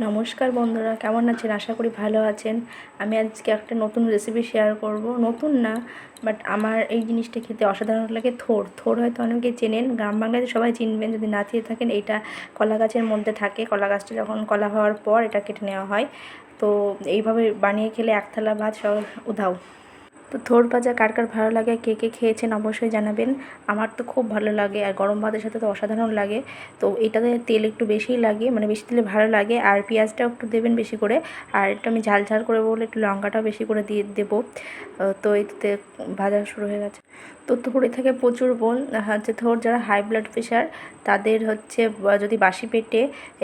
নমস্কার বন্ধুরা, কেমন আছেন? আশা করি ভালো আছেন। আমি আজকে একটা নতুন রেসিপি শেয়ার করব। নতুন না বাট আমার এই জিনিসটা খেতে অসাধারণ লাগে থোর। থোর হয়তো অনেকে চেনেন, গ্রাম বাংলাতে সবাই চিনবেন, যদি না চেয়ে থাকেন এটা কলা গাছের মধ্যে থাকে। কলা গাছটা যখন কলা হওয়ার পর এটা কেটে নেওয়া হয়। তো এইভাবে বানিয়ে খেলে এক থালা ভাত সব উধাও। তো থোর ভাজা কার কার ভালো লাগে, কে কে খেয়েছেন অবশ্যই জানাবেন। আমার তো খুব ভালো লাগে আর গরম ভাতের সাথে তো অসাধারণ লাগে। তো এটাতে তেল একটু বেশিই লাগে মানে বেশি তেলে ভালো লাগে আর পেঁয়াজটাও একটু দেবেন বেশি করে। আর একটু আমি ঝাল ঝাল করে বলে একটু লঙ্কাটাও বেশি করে দিয়ে দেবো। তো এতে ভাজা শুরু হয়ে গেছে। তো থোড়ে থাকে প্রচুর বোন হচ্ছে থোর যারা হাই ব্লাড প্রেশার তাদের হচ্ছে যদি বাসি পেটে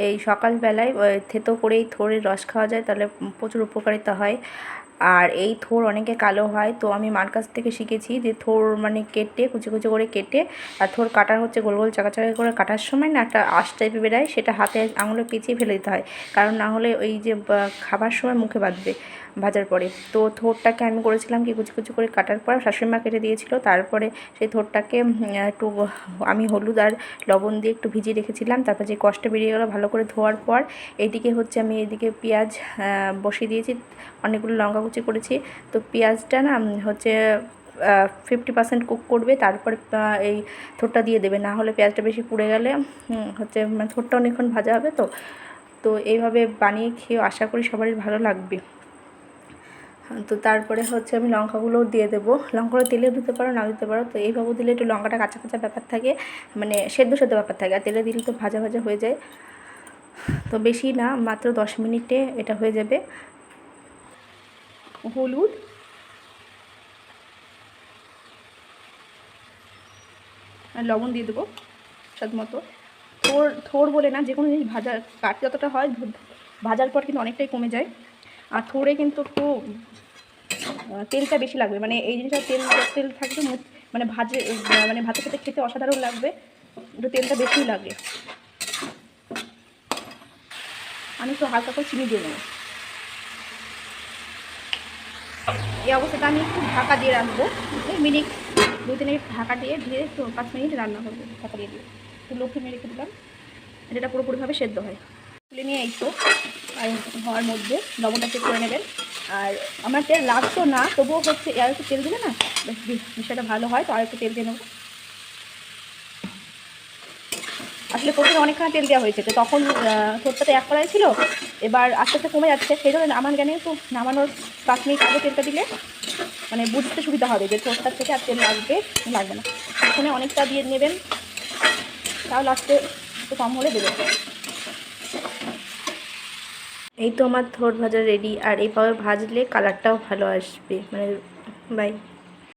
এই সকালবেলায় থেতো করেই থোড়ের রস খাওয়া যায়, তাহলে প্রচুর উপকারিতা হয়। আর এই থোর অনেকে কালো হয়। তো আমি মার কাছ থেকে শিখেছি যে থোর মানে কেটে, কুচি কুচি করে কেটে আর থোর কাটার হচ্ছে গোল গোল চাকা চাকা করে কাটার সময় না একটা আশ টাইপের বেরোয়, সেটা হাতে আঙুলে পিছিয়ে ফেলে দিতে হয়। কারণ না হলে ওই যে খাবার সময় মুখে বাঁধবে ভাজার পরে। তো থোরটাকে আমি করেছিলাম কি কুচি কুচি করে কাটার পর শাশুড়ি মা কেটে দিয়েছিল। তারপরে সেই থোরটাকে একটু আমি হলুদ আর লবণ দিয়ে একটু ভিজিয়ে রেখেছিলাম। তারপর যে কষ্ট বেরিয়ে গেলো ভালো করে ধোয়ার পর এইদিকে হচ্ছে আমি এদিকে পেঁয়াজ বসিয়ে দিয়েছি। অনেকগুলো লঙ্কা কুচি করেছি। তো পেঁয়াজটা না হচ্ছে ফিফটি পার্সেন্ট কুক করবে, তারপরে এই থোটটা দিয়ে দেবে। না হলে পেঁয়াজটা বেশি পুড়ে গেলে হচ্ছে মানে থোরটা অনেকক্ষণ ভাজা হবে তো। তো এইভাবে বানিয়ে খেয়ে আশা করি সবারই ভালো লাগবে। তো তারপরে হচ্ছে আমি লঙ্কাগুলোও দিয়ে দেবো। লঙ্কাগুলো তেলে দিতে পারো না দিতে পারো। তো এইভাবে দিলে একটু লঙ্কাটা কাঁচা কাঁচা ব্যাপার থাকে মানে সেদ্ধ সেদ্ধ ব্যাপার থাকে। আর তেলে দিলে তো ভাজা ভাজা হয়ে যায়। তো বেশি না, মাত্র দশ মিনিটে এটা হয়ে যাবে। হলুদ, আর লবণ দিয়ে দেবো স্বাদ মতো। থোর থোর বলে না যে কোনো জিনিস ভাজা কাঠ যতটা হয় ভাজার পর কিন্তু অনেকটাই কমে যায়। আর থোড়ে কিন্তু একটু তেলটা বেশি লাগবে মানে এই জিনিসটা তেল তেল থাকবে মানে ভাজে মানে ভাতের সাথে খেতে অসাধারণ লাগবে, একটু তেলটা বেশিই লাগে। আমি একটু হালকা করে চিনি দিয়ে নেব। এই অবস্থাটা আমি একটু ঢাকা দিয়ে রাখব। মিনিট দু তিন মিনিট ঢাকা দিয়ে ধীরে পাঁচ মিনিট রান্না করব, ঢাকা দিয়ে দিয়ে। একটু লক্ষ্মী মেরে রেখে দিলাম এটা পুরোপুরিভাবে সেদ্ধ হয়। তুলে নিয়ে এই তো আর হওয়ার মধ্যে লবণটা চেক করে নেবেন। আর আমার তেল লাগতো না, তবুও হচ্ছে আর একটু তেল দিলে না, বেশ বিষয়টা ভালো হয়, তো আর একটু তেল দিয়ে নেব। আসলে প্রথমে অনেকখানি তেল দেওয়া হয়েছে। তো তখন ঠোঁটটাতে এক করাই ছিল। এবার আস্তে আস্তে কমে যাচ্ছে। সেই জন্য আমার জ্ঞানে একটু নামানোর পাঁচ মিনিট আগে তেলটা দিলে মানে বুঝতে সুবিধা হবে যে ঠোঁটটার থেকে আর তেল লাগবে লাগবে না। এখানে অনেকটা দিয়ে নেবেন। তাও লাস্টে একটু কম হলে দেবেন। এই তো আমার থোট ভাজা রেডি আর এইভাবে ভাজলে কালারটাও ভালো আসবে। মানে বাই